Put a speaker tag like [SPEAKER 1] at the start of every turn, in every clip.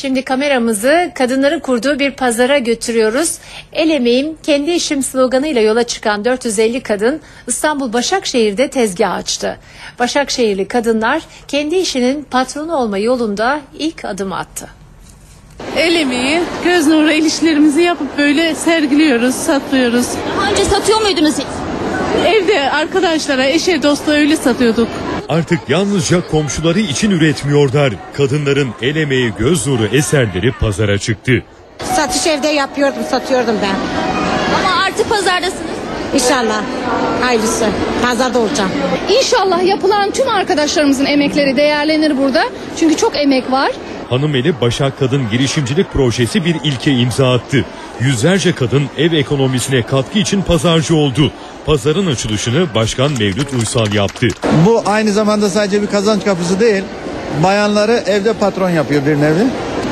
[SPEAKER 1] Şimdi kameramızı kadınların kurduğu bir pazara götürüyoruz. El emeğim, kendi işim sloganıyla yola çıkan 450 kadın İstanbul Başakşehir'de tezgah açtı. Başakşehirli kadınlar kendi işinin patronu olma yolunda ilk adım attı.
[SPEAKER 2] El emeği, göz nuru el işlerimizi yapıp böyle sergiliyoruz, satıyoruz.
[SPEAKER 3] Daha önce satıyor muydunuz hiç?
[SPEAKER 2] Evde arkadaşlara, eşe, dosta öyle satıyorduk.
[SPEAKER 4] Artık yalnızca komşuları için üretmiyorlar. Kadınların el emeği göz nuru eserleri pazara çıktı.
[SPEAKER 5] Satış evde yapıyordum, satıyordum ben.
[SPEAKER 3] Ama artık pazardasınız.
[SPEAKER 5] İnşallah. Hayırlısı. Pazarda olacağım.
[SPEAKER 6] İnşallah yapılan tüm arkadaşlarımızın emekleri değerlenir burada. Çünkü çok emek var.
[SPEAKER 4] Hanımeli Başak Kadın Girişimcilik Projesi bir ilke imza attı. Yüzlerce kadın ev ekonomisine katkı için pazarcı oldu. Pazarın açılışını Başkan Mevlüt Uysal yaptı.
[SPEAKER 7] Bu aynı zamanda sadece bir kazanç kapısı değil. Bayanları evde patron yapıyor bir nevi.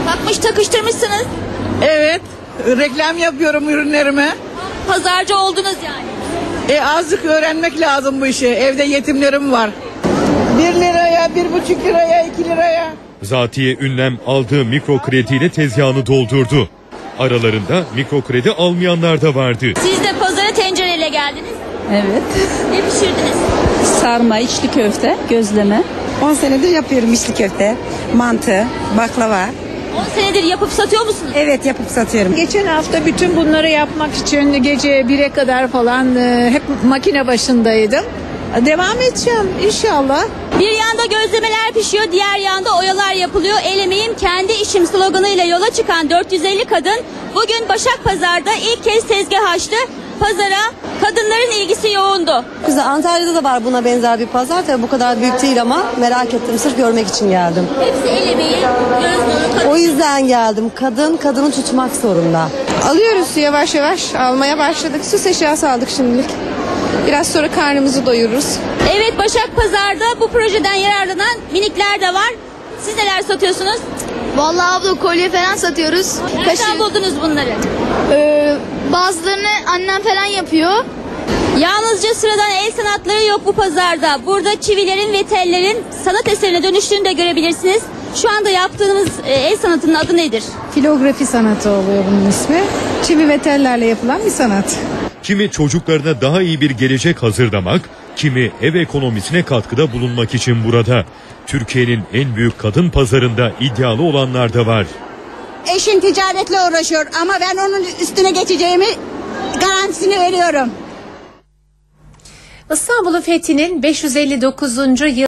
[SPEAKER 3] Bakmış takıştırmışsınız.
[SPEAKER 8] Evet. Reklam yapıyorum ürünlerime.
[SPEAKER 3] Pazarcı oldunuz yani.
[SPEAKER 8] E azıcık öğrenmek lazım bu işi. Evde yetimlerim var. Bir liraya, bir buçuk liraya, iki liraya.
[SPEAKER 4] Zatiye Ünlem aldığı mikro krediyle tezgahını doldurdu. Aralarında mikro kredi almayanlar da vardı.
[SPEAKER 3] Siz de pazara tencereyle geldiniz.
[SPEAKER 9] Evet.
[SPEAKER 3] Ne pişirdiniz?
[SPEAKER 9] Sarma, içli köfte, gözleme.
[SPEAKER 5] 10 senedir yapıyorum içli köfte, mantı, baklava.
[SPEAKER 3] 10 senedir yapıp satıyor musunuz?
[SPEAKER 5] Evet yapıp satıyorum.
[SPEAKER 10] Geçen hafta bütün bunları yapmak için gece 1'e kadar falan e, hep makine başındaydım. Devam edeceğim inşallah.
[SPEAKER 3] Bir yanda gözlemeler pişiyor, diğer yanda oyalar yapılıyor. El emeğim kendi işim sloganıyla yola çıkan 450 kadın bugün Başak Pazar'da ilk kez tezgah açtı. Pazara kadınların ilgisi yoğundu.
[SPEAKER 11] Güzel. Antalya'da da var buna benzer bir pazar. Tabii bu kadar büyük değil ama merak ettim. Sırf görmek için geldim.
[SPEAKER 3] Hepsi el emeği, göz nuru, kadın.
[SPEAKER 11] O yüzden geldim. Kadın kadını tutmak zorunda.
[SPEAKER 6] Alıyoruz yavaş yavaş. Almaya başladık. Süs eşyası aldık şimdilik. Biraz sonra karnımızı doyururuz.
[SPEAKER 3] Evet Başak Pazar'da bu projeden yararlanan minikler de var. Siz neler satıyorsunuz?
[SPEAKER 6] Vallahi abla kolye falan satıyoruz.
[SPEAKER 3] Nereden buldunuz bunları?
[SPEAKER 6] Ee, bazılarını annem falan yapıyor.
[SPEAKER 3] Yalnızca sıradan el sanatları yok bu pazarda. Burada çivilerin ve tellerin sanat eserine dönüştüğünü de görebilirsiniz. Şu anda yaptığımız e, el sanatının adı nedir?
[SPEAKER 10] Filografi sanatı oluyor bunun ismi. Çivi ve tellerle yapılan bir sanat.
[SPEAKER 4] Kimi çocuklarına daha iyi bir gelecek hazırlamak, kimi ev ekonomisine katkıda bulunmak için burada. Türkiye'nin en büyük kadın pazarında iddialı olanlar da var.
[SPEAKER 5] Eşim ticaretle uğraşıyor ama ben onun üstüne geçeceğimi garantisini veriyorum.
[SPEAKER 1] İstanbul'un fethinin 559. yıl